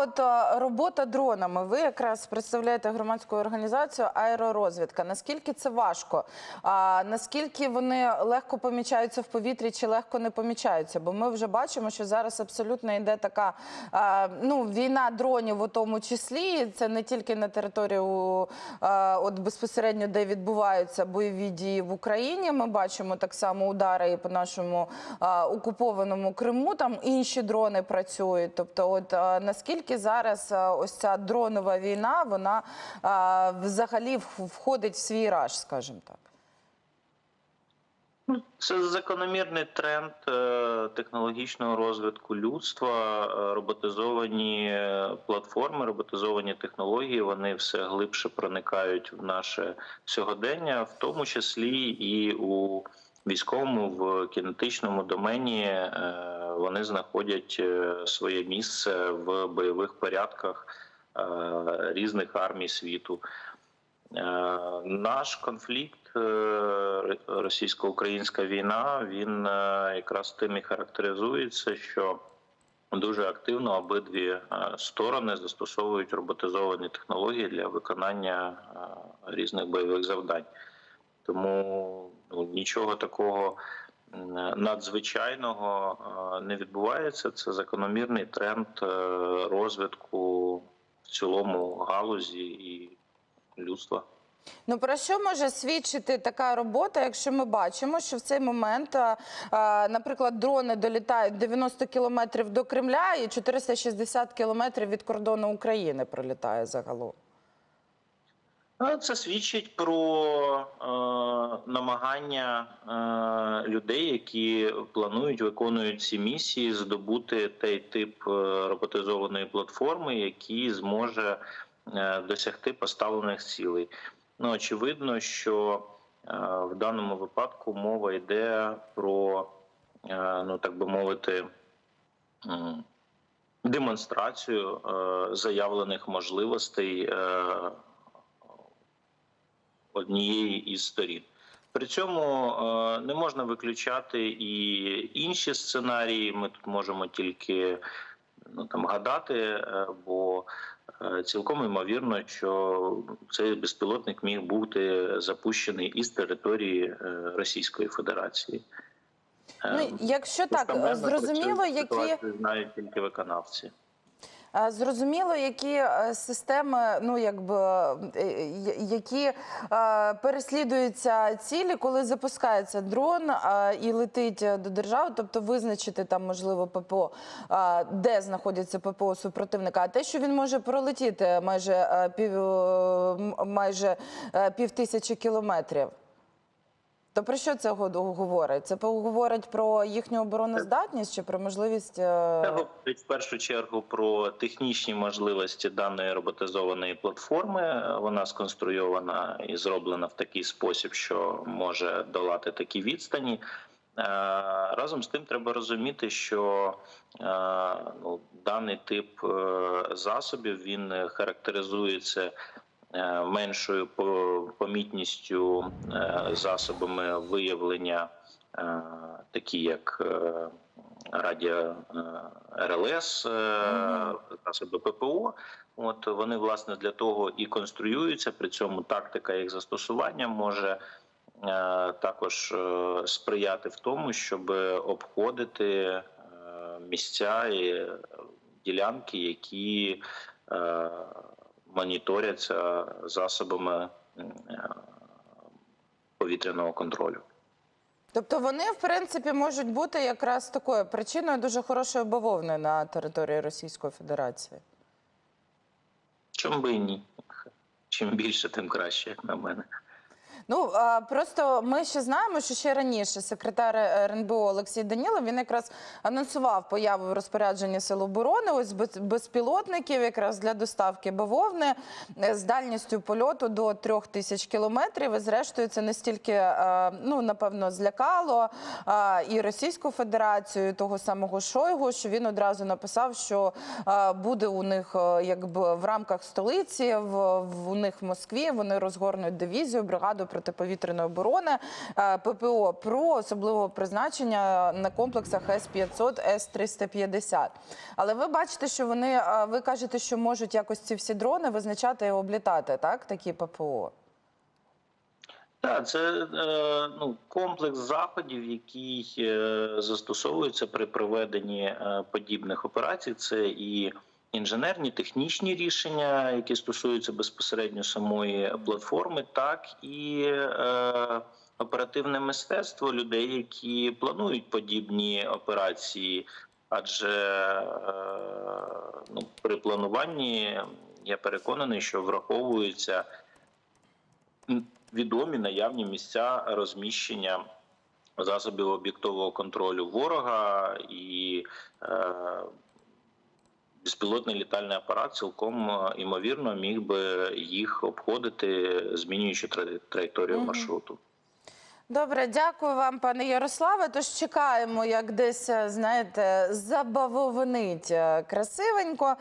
От робота дронами. Ви якраз представляєте громадську організацію аеророзвідка. Наскільки це важко? А наскільки вони легко помічаються в повітрі чи легко не помічаються? Бо ми вже бачимо, що зараз абсолютно йде така е, ну, війна дронів, у тому числі. Це не тільки на територію е, от безпосередньо, де відбуваються бойові дії в Україні. Ми бачимо так само удари і по нашому е, окупованому Криму. Там інші дрони працюють. Тобто, от е, наскільки зараз е, ось ця дронова війна, вона е, взагалі входить в свій раж, скажімо так. Це закономірний тренд е, технологічного розвитку людства. Роботизовані платформи, роботизовані технології вони все глибше проникають в наше сьогодення, в тому числі і у військовому, в кінетичному домені. Вони знаходять е, своє місце в бойових порядках е, різних армій світу. Е, Наш конфлікт, російсько-українська війна, він якраз тим і характеризується, що дуже активно обидві сторони застосовують роботизовані технології для виконання різних бойових завдань. Тому ну, нічого такого надзвичайного е, не відбувається. Це закономірний тренд е, розвитку в цілому галузі і людства. Ну про що може свідчити така робота, якщо ми бачимо, що в цей момент, а, наприклад, дрони долітають 90 кілометрів до Кремля і 460 кілометрів від кордону України пролітає загалом? А Це свідчить про е, намагання е, людей, які планують, виконують ці місії, здобути той тип е, роботизованої платформи, який зможе е, досягти поставлених цілей. Ну, очевидно, що е, в даному випадку мова йде про, е, ну так би мовити, м, демонстрацію е, заявлених можливостей. е, однієї із сторін. При цьому е, не можна виключати і інші сценарії. Ми тут можемо тільки ну там гадати, е, бо е, цілком ймовірно, що цей безпілотник міг бути запущений із території Російської Федерації. Ну, якщо так, про цю зрозуміло, які знають тільки виконавці. Е, Зрозуміло, які е, системи, ну якби е, які переслідуються цілі, коли запускається дрон і летить до держави, тобто визначити там можливо ППО, де знаходиться ППО супротивника. А те, що він може пролетіти майже пів майже пів тисячі кілометрів. То про що це го- говорить? Це говорить про їхню обороноздатність чи про можливість е, Це говорить в першу чергу про технічні можливості даної роботизованої платформи. Вона сконструйована і зроблена в такий спосіб, що може долати такі відстані. Е, Разом з тим треба розуміти, що е, ну, даний тип засобів він характеризується меншою помітністю е, засобами виявлення, е, такі як е, радіо е, РЛС, е, засоби ППО. От вони власне для того і конструюються. При цьому тактика їх застосування може е, також е, сприяти в тому, щоб обходити е, місця і е, ділянки, які е, моніторяться засобами е, повітряного контролю. Тобто вони, в принципі, можуть бути якраз такою причиною дуже хорошої бавовни на території Російської Федерації. Чому би і ні? Чим більше, тим краще, як на мене. Ну просто ми ще знаємо, що ще раніше секретар РНБО Олексій Данілов він якраз анонсував появу в розпорядженні Сил оборони ось без- безпілотників, якраз для доставки бавовни е, з дальністю польоту до трьох тисяч кілометрів. І зрештою, це настільки е, ну напевно злякало е, і Російську Федерацію, і того самого Шойгу, що він одразу написав, що буде у них якби в рамках столиці, в у них в Москві. Вони розгорнуть дивізію, бригаду протиповітряної оборони е, ППО про особливого призначення на комплексах С-500, С-350. Але ви бачите, що вони, е, ви кажете, що можуть якось ці всі дрони визначати і облітати, так, такі ППО? Так, це е, ну, комплекс заходів, який застосовується при проведенні подібних операцій. Це і інженерні, технічні рішення, які стосуються безпосередньо самої платформи, так і е, оперативне мистецтво людей, які планують подібні операції. Адже е, ну, при плануванні я переконаний, що враховуються відомі наявні місця розміщення засобів об'єктового контролю ворога і е, безпілотний літальний апарат цілком е, імовірно міг би їх обходити, змінюючи траєкторію маршруту. Добре, дякую вам, пане Ярославе. Тож чекаємо, як десь, е, знаєте, забавовнить е, красивенько.